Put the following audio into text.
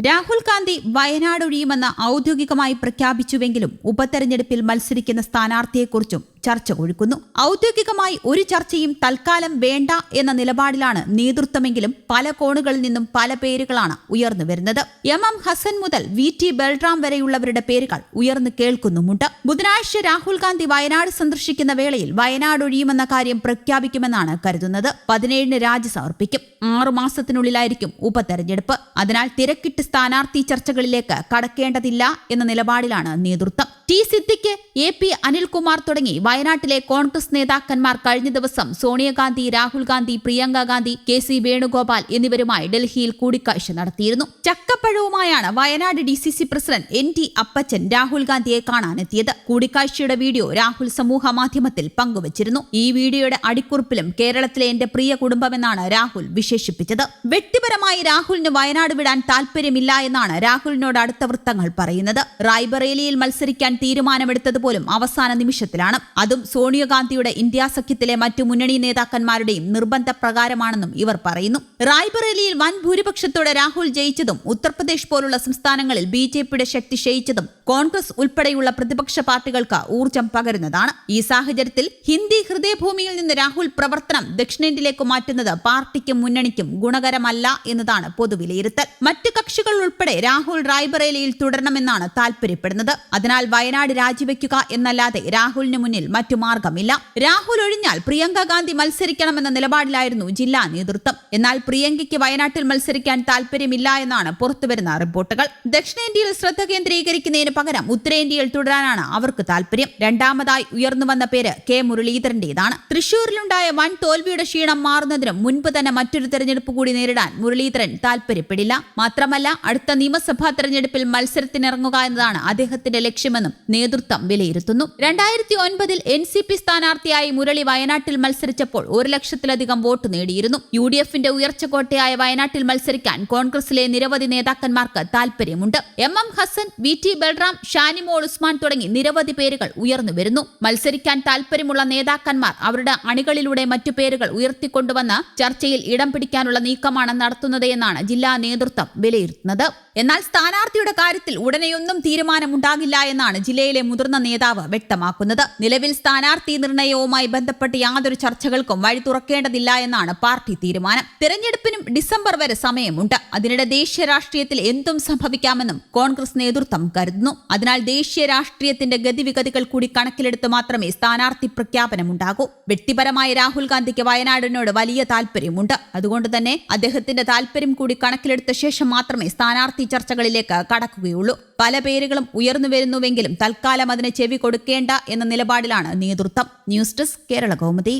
രാഹുൽ ഗാന്ധി വയനാട് ഒഴിയുമെന്ന് ഔദ്യോഗികമായി പ്രഖ്യാപിച്ചുവെങ്കിലും ഉപതെരഞ്ഞെടുപ്പിൽ മത്സരിക്കുന്ന സ്ഥാനാർത്ഥിയെക്കുറിച്ചും ചർച്ച കൊഴുക്കുന്നു ഔദ്യോഗികമായി ഒരു ചർച്ചയും തൽക്കാലം വേണ്ട എന്ന നിലപാടിലാണ് നേതൃത്വമെങ്കിലും പല കോണുകളിൽ നിന്നും പല പേരുകളാണ് ഉയർന്നു വരുന്നത്. എം എം ഹസൻ മുതൽ വി ടി ബൽറാം വരെയുള്ളവരുടെ പേരുകൾ ഉയർന്നു കേൾക്കുന്നുമുണ്ട്. ബുധനാഴ്ച രാഹുൽ ഗാന്ധി വയനാട് സന്ദർശിക്കുന്ന വേളയിൽ വയനാട് ഒഴിയുമെന്ന കാര്യം പ്രഖ്യാപിക്കുമെന്നാണ് കരുതുന്നത്. പതിനേഴിന് രാജി സമർപ്പിക്കും ആറു മാസത്തിനുള്ളിലായിരിക്കും ഉപതെരഞ്ഞെടുപ്പ്. അതിനാൽ തിരക്കിട്ട് സ്ഥാനാർത്ഥി ചർച്ചകളിലേക്ക് കടക്കേണ്ടതില്ല എന്ന നിലപാടിലാണ് നേതൃത്വം. T Siddique A P Anilkumar തുടങ്ങി വയനാട്ടിലെ കോൺഗ്രസ് നേതാക്കന്മാർ കഴിഞ്ഞ ദിവസം സോണിയാഗാന്ധി രാഹുൽ ഗാന്ധി പ്രിയങ്ക ഗാന്ധി കെ സി വേണുഗോപാൽ എന്നിവരുമായി ഡൽഹിയിൽ കൂടിക്കാഴ്ച നടത്തിയിരുന്നു. ചക്കപ്പഴവുമായാണ് Wayanad D C C president N T Appachan Rahul ഗാന്ധിയെ കാണാനെത്തിയത്. കൂടിക്കാഴ്ചയുടെ വീഡിയോ രാഹുൽ സമൂഹ മാധ്യമത്തിൽ പങ്കുവച്ചിരുന്നു. ഈ വീഡിയോയുടെ അടിക്കുറിപ്പിലും കേരളത്തിലെ എന്റെ പ്രിയ കുടുംബമെന്നാണ് രാഹുൽ വിശേഷിപ്പിച്ചത്. വ്യക്തിപരമായി രാഹുലിന് വയനാട് വിടാൻ താൽപര്യമില്ല എന്നാണ് രാഹുലിനോട് അടുത്ത വൃത്തങ്ങൾ പറയുന്നത്. റായ്ബറേലിയിൽ മത്സരിക്കാൻ തീരുമാനമെടുത്തത് പോലും അവസാന നിമിഷത്തിലാണ്. അതും സോണിയാഗാന്ധിയുടെ ഇന്ത്യ സഖ്യത്തിലെ മറ്റു മുന്നണി നേതാക്കന്മാരുടെയും നിർബന്ധ പ്രകാരമാണെന്നും ഇവർ പറയുന്നു. റായ്ബറേലിയിൽ വൻ ഭൂരിപക്ഷത്തോടെ രാഹുൽ ജയിച്ചതും ഉത്തർപ്രദേശ് പോലുള്ള സംസ്ഥാനങ്ങളിൽ ബി ജെ പിയുടെ ശക്തി ക്ഷയിച്ചതും കോൺഗ്രസ് ഉൾപ്പെടെയുള്ള പ്രതിപക്ഷ പാർട്ടികൾക്ക് ഊർജം പകരുന്നതാണ്. ഈ സാഹചര്യത്തിൽ ഹിന്ദി ഹൃദയഭൂമിയിൽ നിന്ന് രാഹുൽ പ്രവർത്തനം ദക്ഷിണേന്ത്യയിലേക്ക് മാറ്റുന്നത് പാർട്ടിക്കും മുന്നണിക്കും ഗുണകരമല്ല എന്നതാണ് പൊതുവിലയിരുത്തൽ. മറ്റ് കക്ഷികൾ ഉൾപ്പെടെ രാഹുൽ റായ്ബറേലിയിൽ തുടരണമെന്നാണ് താൽപര്യപ്പെടുന്നത്. അതിനാൽ വയനാട് രാജിവെക്കുക എന്നല്ലാതെ രാഹുലിന് മുന്നിൽ മറ്റു മാർഗമില്ല രാഹുൽ ഒഴിഞ്ഞാൽ പ്രിയങ്ക ഗാന്ധി മത്സരിക്കണമെന്ന നിലപാടിലായിരുന്നു ജില്ലാ നേതൃത്വം. എന്നാൽ പ്രിയങ്കയ്ക്ക് വയനാട്ടിൽ മത്സരിക്കാൻ താൽപര്യമില്ല എന്നാണ് പുറത്തുവരുന്ന റിപ്പോർട്ടുകൾ. ദക്ഷിണേന്ത്യയിൽ ശ്രദ്ധ കേന്ദ്രീകരിക്കുന്നതിന് പകരം ഉത്തരേന്ത്യയിൽ തുടരാനാണ് അവർക്ക് താൽപര്യം രണ്ടാമതായി ഉയർന്നുവന്ന പേര് കെ മുരളീധരന്റേതാണ്. തൃശൂരിലുണ്ടായ വൻ തോൽവിയുടെ ക്ഷീണം മാറുന്നതിനും മുൻപ് തന്നെ മറ്റൊരു തെരഞ്ഞെടുപ്പ് കൂടി നേരിടാൻ മുരളീധരൻ താൽപര്യപ്പെടില്ല മാത്രമല്ല അടുത്ത നിയമസഭാ തെരഞ്ഞെടുപ്പിൽ മത്സരത്തിനിറങ്ങുക എന്നതാണ് അദ്ദേഹത്തിന്റെ ലക്ഷ്യമെന്നും നേതൃത്വം വിലയിരുത്തുന്നു. രണ്ടായിരത്തി ഒൻപതിൽ എൻ സി പി സ്ഥാനാർത്ഥിയായി മുരളി വയനാട്ടിൽ മത്സരിച്ചപ്പോൾ ഒരു ലക്ഷത്തിലധികം വോട്ട് നേടിയിരുന്നു. യു ഡി എഫിന്റെ ഉയർച്ച കോട്ടയായ വയനാട്ടിൽ മത്സരിക്കാൻ കോൺഗ്രസിലെ നിരവധി നേതാക്കന്മാർക്ക് താൽപര്യമുണ്ട് M M Hassan V T Balram Shanimol Usman തുടങ്ങി നിരവധി പേരുകൾ ഉയർന്നു വരുന്നു. മത്സരിക്കാൻ താൽപര്യമുള്ള നേതാക്കന്മാർ അവരുടെ അണികളിലൂടെ മറ്റു പേരുകൾ ഉയർത്തിക്കൊണ്ടുവന്ന് ചർച്ചയിൽ ഇടം പിടിക്കാനുള്ള നീക്കമാണ് നടത്തുന്നത് എന്നാണ് ജില്ലാ നേതൃത്വം വിലയിരുത്തുന്നത്. എന്നാൽ സ്ഥാനാർത്ഥിയുടെ കാര്യത്തിൽ ഉടനെയൊന്നും തീരുമാനമുണ്ടാകില്ല എന്നാണ് ജില്ലയിലെ മുതിർന്ന നേതാവ് വ്യക്തമാക്കുന്നത്. നിലവിൽ സ്ഥാനാർത്ഥി നിർണയവുമായി ബന്ധപ്പെട്ട് യാതൊരു ചർച്ചകൾക്കും വഴി തുറക്കേണ്ടതില്ല എന്നാണ് പാർട്ടി തീരുമാനം. തിരഞ്ഞെടുപ്പിനും ഡിസംബർ വരെ സമയമുണ്ട്. അതിനിടെ ദേശീയ രാഷ്ട്രീയത്തിൽ എന്തും സംഭവിക്കാമെന്നും കോൺഗ്രസ് നേതൃത്വം കരുതുന്നു. അതിനാൽ ദേശീയ രാഷ്ട്രീയത്തിന്റെ ഗതിവിഗതികൾ കൂടി കണക്കിലെടുത്ത് മാത്രമേ സ്ഥാനാർത്ഥി പ്രഖ്യാപനമുണ്ടാകൂ. വ്യക്തിപരമായി രാഹുൽ ഗാന്ധിക്ക് വയനാടിനോട് വലിയ താല്പര്യമുണ്ട് അതുകൊണ്ട് തന്നെ അദ്ദേഹത്തിന്റെ താല്പര്യം കൂടി കണക്കിലെടുത്ത ശേഷം മാത്രമേ സ്ഥാനാർത്ഥി ചർച്ചകളിലേക്ക് കടക്കുകയുള്ളൂ. പല പേരുകളും ഉയർന്നു വരുന്നുവെങ്കിലും തൽക്കാലം അതിന് ചെവി കൊടുക്കേണ്ട എന്ന നിലപാടിലാണ് നേതൃത്വം. News desk Kerala Kaumudi.